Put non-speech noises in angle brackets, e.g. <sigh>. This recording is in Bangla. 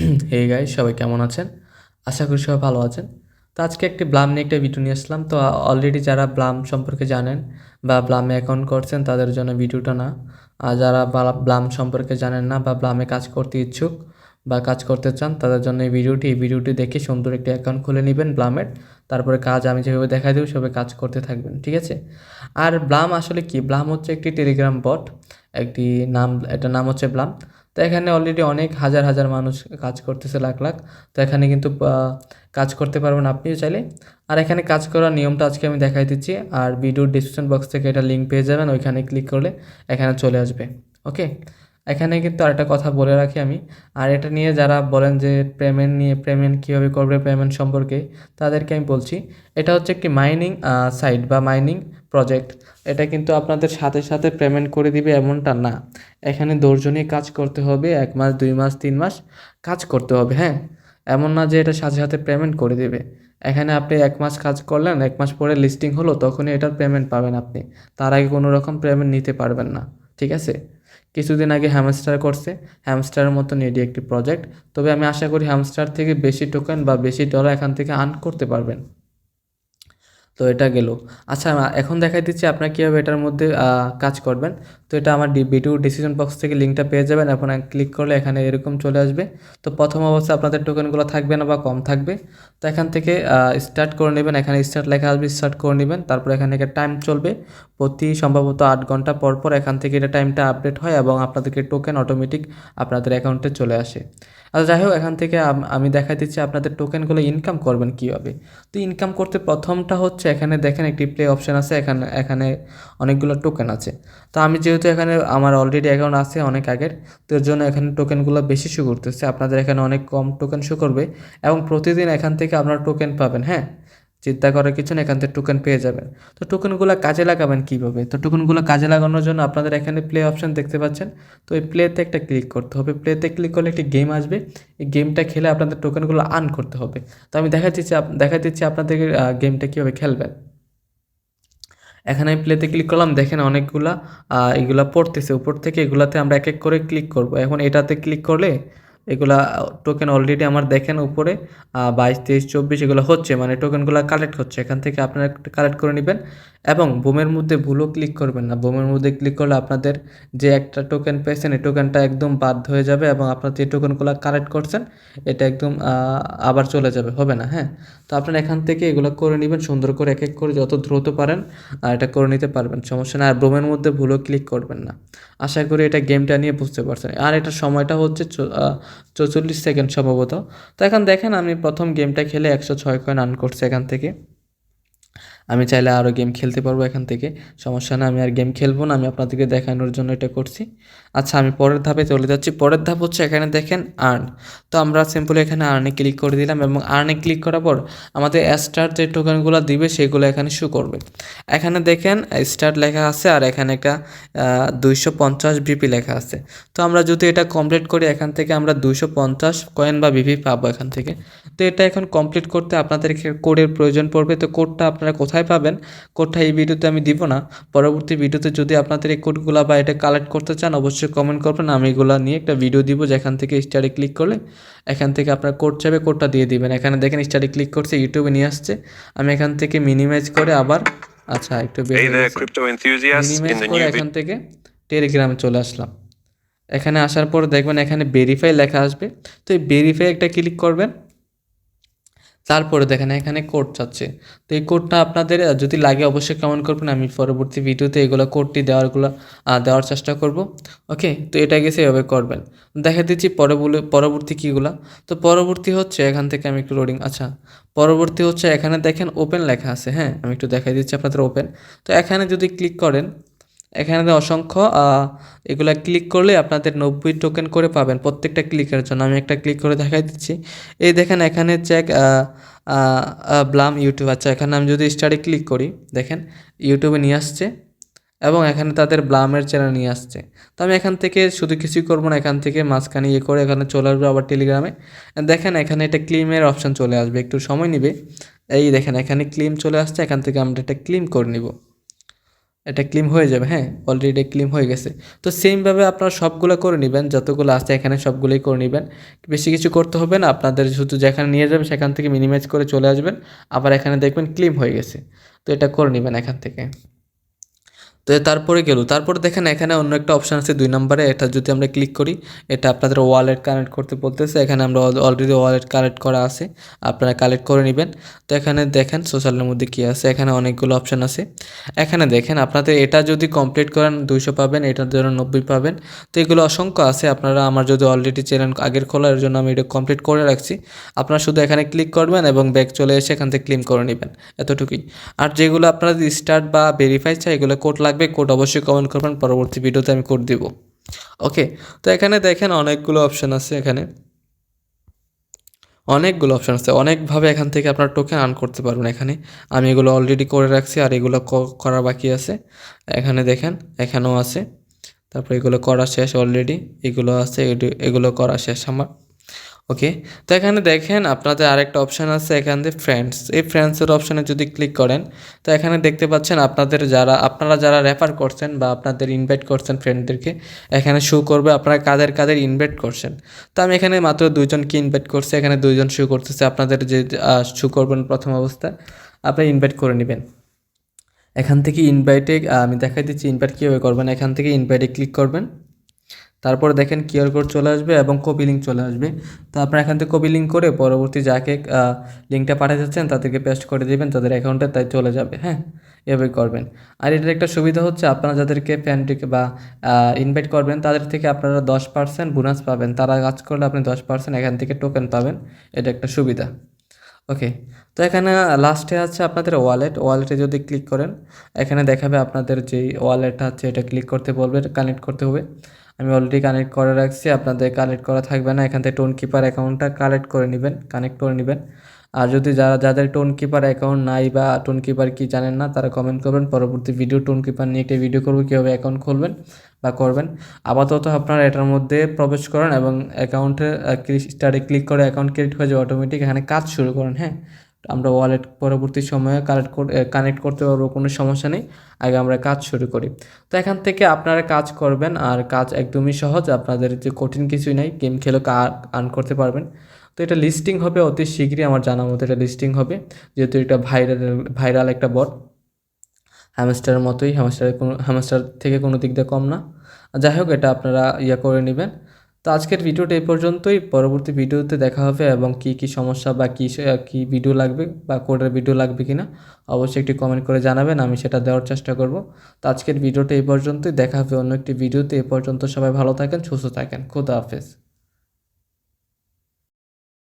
<clears throat> হে গাই সবাই কেমন আছেন? আশা করি সবাই ভালো আছেন। তো আজকে একটি ব্লাম নিয়ে একটা ভিডিও নিয়ে আসলাম। তো অলরেডি যারা ব্লাম সম্পর্কে জানেন বা ব্লামে অ্যাকাউন্ট করছেন, তাদের জন্য ভিডিওটা না। আর যারা ব্লাম সম্পর্কে জানেন না বা ব্লামে কাজ করতে ইচ্ছুক বা কাজ করতে চান, তাদের জন্য এই ভিডিওটি এই ভিডিওটি দেখে সুন্দর একটি অ্যাকাউন্ট খুলে নেবেন ব্লামের। তারপরে কাজ আমি যেভাবে দেখা দেবো, সেভাবে কাজ করতে থাকবেন, ঠিক আছে? আর ব্লাম আসলে কি? ব্লাম হচ্ছে একটি টেলিগ্রাম বট একটি নাম, এটার নাম হচ্ছে ব্লাম। তো এখানে অলরেডি অনেক হাজার হাজার মানুষ কাজ করতেছে লাখ লাখ। তো এখানে কিন্তু কাজ করতে পারবেন আপনিও চাইলে। আর এখানে কাজ করার নিয়মটা আজকে আমি দেখাই দিচ্ছি। আর ভিডিওর ডিসক্রিপশন বক্স থেকে এটা লিঙ্ক পেয়ে যাবেন, ওইখানে ক্লিক করলে এখানে চলে আসবে। ওকে এখানে কিন্তু আরেকটা কথা বলে রাখি আমি। আর এটা নিয়ে যারা বলেন যে পেমেন্ট নিয়ে পেমেন্ট কীভাবে করবে পেমেন্ট সম্পর্কে, তাদেরকে আমি বলছি। এটা হচ্ছে একটি মাইনিং সাইট বা মাইনিং প্রজেক্ট এটা কিন্তু আপনাদের সাথে সাথে পেমেন্ট করে দিবে এমনটা না। এখানে দশজনই কাজ করতে হবে, এক মাস, দুই মাস, তিন মাস কাজ করতে হবে হ্যাঁ? এমন না যে এটা সাথে সাথে পেমেন্ট করে দেবে। এখানে আপনি এক মাস কাজ করলেন, এক মাস পরে লিস্টিং হলো, তখনই এটার পেমেন্ট পাবেন আপনি। তার আগে কোনো রকম পেমেন্ট নিতে পারবেন না, ঠিক আছে? কিছুদিন আগে হ্যামস্টার করছে হ্যামস্টারের মতো এটি একটি প্রজেক্ট তবে আমি আশা করি হ্যামস্টার থেকে বেশি টোকেন বা বেশি ডলার এখান থেকে আর্ন করতে পারবেন। তো এটা গেল। আচ্ছা এখন দেখাই দিচ্ছি আপনারা কীভাবে এটার মধ্যে কাজ করবেন। তো এটা আমার ডি, বিটু ডিসিশন বক্স থেকে লিঙ্কটা পেয়ে যাবেন। এখন ক্লিক করলে এখানে এরকম চলে আসবে। তো প্রথম অবস্থায় আপনাদের টোকেনগুলো থাকবে না বা কম থাকবে। তো এখান থেকে স্টার্ট করে নেবেন। এখানে স্টার্ট লেখা আসবে স্টার্ট করে নেবেন। তারপর এখানে একটা টাইম চলবে। প্রতি সম্ভবত আট ঘণ্টা পর পর এখান থেকে এটা টাইমটা আপডেট হয় এবং আপনাদেরকে টোকেন অটোমেটিক আপনাদের অ্যাকাউন্টে চলে আসে। আচ্ছা যাই হোক, এখান থেকে আমি দেখা দিচ্ছি আপনাদের টোকেনগুলো ইনকাম করবেন কীভাবে। তো ইনকাম করতে প্রথমটা হচ্ছে এখানে দেখেন একটি প্লে অপশান আছে, এখানে এখানে অনেকগুলো টোকেন আছে। তো আমি যেহেতু এখানে আমার অলরেডি অ্যাকাউন্ট আছে অনেক আগের, তো এর জন্য এখানে টোকেনগুলো বেশি শো করতেছে। আপনাদের এখানে অনেক কম টোকেন শো করবে এবং প্রতিদিন এখান থেকে আপনারা টোকেন পাবেন হ্যাঁ? চিন্তা করার কিছু না এখান থেকে টোকেন পেয়ে যাবেন। তো টোকেনগুলো কাজে লাগাবেন কীভাবে? তো টোকেনগুলো কাজে লাগানোর জন্য আপনাদের এখানে প্লে অপশন দেখতে পাচ্ছেন। তো এই প্লেতে একটা ক্লিক করতে হবে। প্লেতে ক্লিক করলে একটি গেম আসবে। এই গেমটা খেলে আপনাদের টোকেনগুলো আর্ন করতে হবে। তো আমি দেখা দিচ্ছি দেখা দিচ্ছি আপনাদের গেমটা কীভাবে খেলবেন। এখানে আমি প্লেতে ক্লিক করলাম। দেখেন অনেকগুলা এগুলা পড়তেছে। উপর থেকে এগুলাতে আমরা এক এক করে ক্লিক করব। এখন এটাতে ক্লিক করলে এগুলা টোকেন অলরেডি আমার দেখেন উপরে বাইশ, তেইশ, চব্বিশ এগুলো হচ্ছে মানে টোকেনগুলো কালেক্ট হচ্ছে, এখান থেকে আপনারা কালেক্ট করে নেবেন। এবং বোমের মধ্যে ভুলও ক্লিক করবেন না, বোমের মধ্যে ক্লিক করলে আপনাদের যে একটা টোকেন পেয়েছেন এই টোকেনটা একদম বাদ হয়ে যাবে এবং আপনার যে টোকেনগুলো কালেক্ট করছেন, এটা একদম আবার চলে যাবে, হবে না হ্যাঁ? তো আপনারা এখান থেকে এগুলো করে নেবেন, সুন্দর করে এক এক করে যত দ্রুত পারেন এটা করে নিতে পারবেন, সমস্যা না আর বোমের মধ্যে ভুলও ক্লিক করবেন না। আশা করি এটা গেমটা নিয়ে বুঝতে পারছেন। আর এটা সময়টা হচ্ছে চৌচল্লিশ সেকেন্ড সম্ভবত। তো এখন দেখেন আমি প্রথম গেমটা খেলে একশো ছয় কয়েন আর্ন করছি এখান থেকে। আমি চাইলে আরও গেম খেলতে পারব এখান থেকে। সমস্যা না আমি আর গেম খেলব না, আমি আপনাদেরকে দেখানোর জন্য এটা করছি। আচ্ছা আমি পরের ধাপে চলে যাচ্ছি। পরের ধাপ হচ্ছে এখানে দেখেন আর্ন তো আমরা সিম্পলি এখানে আর্নে ক্লিক করে দিলাম এবং আর্নে ক্লিক করার পর আমাদের স্টার যে টোকেনগুলো দিবে সেগুলো এখানে শো করবে। এখানে দেখেন স্টার লেখা আছে আর এখানে একটা দুইশো পঞ্চাশ বিপি লেখা আছে। তো আমরা যদি এটা কমপ্লিট করি, এখান থেকে আমরা দুইশো পঞ্চাশ কয়েন বা বিপি পাবো এখান থেকে। তো এটা এখন কমপ্লিট করতে আপনাদেরকে কোডের প্রয়োজন পড়বে। তো কোডটা আপনারা কোথায় পাবেন? কোডটা এই ভিডিওতে আমি দিব না? পরবর্তী ভিডিওতে যদি আপনাদের এই কোডগুলো বা এটা কালেক্ট করতে চান অবশ্যই কমেন্ট করবেন। আমি এগুলো নিয়ে একটা ভিডিও দিব যেখান থেকে স্টারে ক্লিক করলে এখান থেকে আপনার কোড চাইবে কোডটা দিয়ে দিবেন। এখানে দেখেন স্টারে ক্লিক করছে ইউটিউবে নিয়ে আসছে। আমি এখান থেকে মিনিমাইজ করে আবার আচ্ছা একটু. মিনিমাইজ করে এখান থেকে টেলিগ্রামে চলে আসলাম। এখানে আসার পর দেখবেন এখানে ভেরিফাই লেখা আসবে। তো এই ভেরিফাই একটা ক্লিক করবেন। তারপরে দেখেন এখানে কোড চাচ্ছে। তো এই কোডটা আপনাদের যদি লাগে অবশ্যই কমেন্ট করবেন, আমি পরবর্তী ভিডিওতে এগুলো কোডটি দেওয়ারগুলো দেওয়ার চেষ্টা করব। ওকে? তো এটা গেছে, এভাবে করবেন। দেখা দিচ্ছি পরবর্তী কীগুলা তো পরবর্তী হচ্ছে, এখান থেকে আমি একটু লোডিং আচ্ছা। পরবর্তী হচ্ছে, এখানে দেখেন ওপেন লেখা আছে হ্যাঁ? আমি একটু দেখাই দিচ্ছি আপনাদের ওপেন তো এখানে যদি ক্লিক করেন এখানে অসংখ্য এগুলা ক্লিক করলে আপনাদের নব্বই টোকেন করে পাবেন প্রত্যেকটা ক্লিকের জন্য। আমি একটা ক্লিক করে দেখাই দিচ্ছি। এই দেখেন এখানে চেক ব্লাম ইউটিউব আচ্ছা এখানে আমি যদি স্টাডি ক্লিক করি, দেখেন ইউটিউবে নিয়ে আসছে এবং এখানে তাদের ব্লামের চ্যানেল নিয়ে আসছে। তো আমি এখান থেকে শুধু কিছুই করব না, এখান থেকে মাঝখানে ইয়ে করে এখানে চলে আসবে আবার টেলিগ্রামে দেখেন এখানে একটা ক্লিমের অপশান চলে আসবে, একটু সময় নেবে। এই দেখেন এখানে ক্লিম চলে আসছে, এখান থেকে আমরা এটা ক্লিম করে নিব। এটা ক্লিম হয়ে যাবে হ্যাঁ? অলরেডি ক্লিম হয়ে গেছে। তো সেমভাবে আপনারা সবগুলো করে নেবেন, যতগুলো আছে এখানে সবগুলোই করে নেবেন। বেশি কিছু করতে হবে না, আপনাদের শুধু যেখানে নিয়ে যাবেন সেখান থেকে মিনিমাইজ করে চলে আসবেন। আবার এখানে দেখবেন ক্লিম হয়ে গেছে। তো এটা করে নেবেন এখান থেকে। তো তারপরে গেল। তারপরে দেখেন এখানে অন্য একটা অপশান আছে দুই নম্বরে। এটা যদি আমরা ক্লিক করি, এটা আপনাদের ওয়ালেট কানেক্ট করতে বলতেছে। এখানে আমরা অলরেডি ওয়ালেট কালেক্ট করা আছে। আপনারা কালেক্ট করে নেবেন। তো এখানে দেখেন সোশ্যালের মধ্যে কী আছে? এখানে অনেকগুলো অপশান আছে। এখানে দেখেন আপনাদের এটা যদি কমপ্লিট করেন, দুইশো পাবেন এটার জন্য নব্বই পাবেন। তো এগুলো অসংখ্য আছে। আপনারা আমার যদি অলরেডি চ্যানেল আগের খোলা এর জন্য আমি এটা কমপ্লিট করে রাখছি। আপনারা শুধু এখানে ক্লিক করবেন এবং ব্যাক চলে এসে এখান থেকে ক্লিম করে নেবেন। এতটুকুই। আর যেগুলো আপনারা স্টার্ট বা ভেরিফাই চাই, এগুলো কোড লাগবে কোড অবশ্যই কমেন্ট করবেন, পরবর্তী ভিডিওতে আমি কোড দিব। ওকে তো এখানে দেখেন অনেকগুলো অপশান আছে এখানে। অনেকগুলো অপশান আছে, অনেকভাবে এখান থেকে আপনার টোকেন আর্ন করতে পারবেন এখানে। আমি এগুলো অলরেডি করে রাখছি, আর এগুলো করা বাকি আছে। এখানে দেখেন, এখানেও আছে। তারপর এগুলো করা শেষ অলরেডি এগুলো আছে এগুলো- করা শেষ আমার। ওকে তো এখানে দেখেন আপনাদের আরেকটা অপশান আছে এখান থেকে ফ্রেন্ডস এই ফ্রেন্ডসের অপশানে যদি ক্লিক করেন, তো এখানে দেখতে পাচ্ছেন আপনাদের যারা, আপনারা যারা রেফার করছেন বা আপনাদের ইনভাইট করছেন ফ্রেন্ডদেরকে এখানে শো করবে আপনারা কাদের কাদের ইনভাইট করছেন। তো আমি এখানে মাত্র দুইজনকে ইনভাইট করছি, এখানে দুইজন শো করতেছে, আপনাদের যে শো করবেন প্রথম অবস্থায় আপনি ইনভাইট করে নেবেন। এখান থেকে ইনভাইটে আমি দেখাই দিচ্ছি ইনভাইট কীভাবে করবেন, এখান থেকে ইনভাইটে ক্লিক করবেন। তারপরে দেখেন কিউআর কোড চলে আসবে এবং কপি লিঙ্ক চলে আসবে। তো আপনারা এখান থেকে কপি লিঙ্ক করে পরবর্তী যাকে লিঙ্কটা পাঠিয়ে যাচ্ছেন তাদেরকে পেস্ট করে দেবেন, তাদের অ্যাকাউন্টে তাই চলে যাবে হ্যাঁ? এভাবে করবেন। আর এটার একটা সুবিধা হচ্ছে আপনারা যাদেরকে ফ্যানটিকে বা ইনভাইট করবেন, তাদের থেকে আপনারা দশ পার্সেন্ট বোনাস পাবেন। তারা কাজ করলে আপনি দশ পার্সেন্ট এখান থেকে টোকেন পাবেন। এটা একটা সুবিধা। ওকে, তো এখানে লাস্টে আছে আপনাদের ওয়ালেট ওয়ালেটে যদি ক্লিক করেন, এখানে দেখাবে আপনাদের যেই ওয়ালেটটা আছে, এটা ক্লিক করতে বলবে কানেক্ট করতে হবে। আমি অলরেডি কানেক্ট করে রাখছি, আপনাদের কানেক্ট করা থাকবে না, এখান থেকে টোন কিপার অ্যাকাউন্টটা কালেক্ট করে নেবেন কানেক্ট করে নেবেন। আর যদি যারা, যাদের টোন কিপার অ্যাকাউন্ট নাই বা টোন কিপার কি জানেন না, তারা কমেন্ট করবেন, পরবর্তী ভিডিও টোন কিপার নিয়ে একটা ভিডিও করব, কীভাবে অ্যাকাউন্ট খুলবেন বা করবেন। আপাতত আপনারা এটার মধ্যে প্রবেশ করেন এবং অ্যাকাউন্টে স্টারে ক্লিক করে অ্যাকাউন্ট ক্রিয়েট হয়ে যাবে অটোমেটিক এখানে কাজ শুরু করেন হ্যাঁ। আমরা ওয়ালেট পরবর্তী সময়ে কালেক্ট কানেক্ট করতে পারব, কোনো সমস্যা নেই। আগে আমরা কাজ শুরু করি। তো এখান থেকে আপনারা কাজ করবেন আর কাজ একদমই সহজ। আপনাদের যে কঠিন কিছুই নাই গেম খেলে আর্ন করতে পারবেন। তো এটা লিস্টিং হবে, অতি শীঘ্রই আমার জানা মতো এটা লিস্টিং হবে। যেহেতু এটা ভাইরাল ভাইরাল একটা বট হ্যামস্টারের মতোই হ্যামস্টারের কোনো হ্যামস্টার থেকে কোনো দিক দিয়ে কম না। যাই হোক, এটা আপনারা ইয়া করে নেবেন। তো আজকের ভিডিওটা এই পর্যন্তই। পরবর্তী ভিডিওতে দেখা হবে এবং কি কি সমস্যা বা কী কী ভিডিও লাগবে বা কোডের ভিডিও লাগবে কি না অবশ্যই একটি কমেন্ট করে জানাবেন, আমি সেটা দেওয়ার চেষ্টা করব। তো আজকের ভিডিওটা এই পর্যন্তই। দেখা হবে অন্য একটি ভিডিওতে এ পর্যন্ত সবাই ভালো থাকেন, সুস্থ থাকেন। খুদা হাফেজ।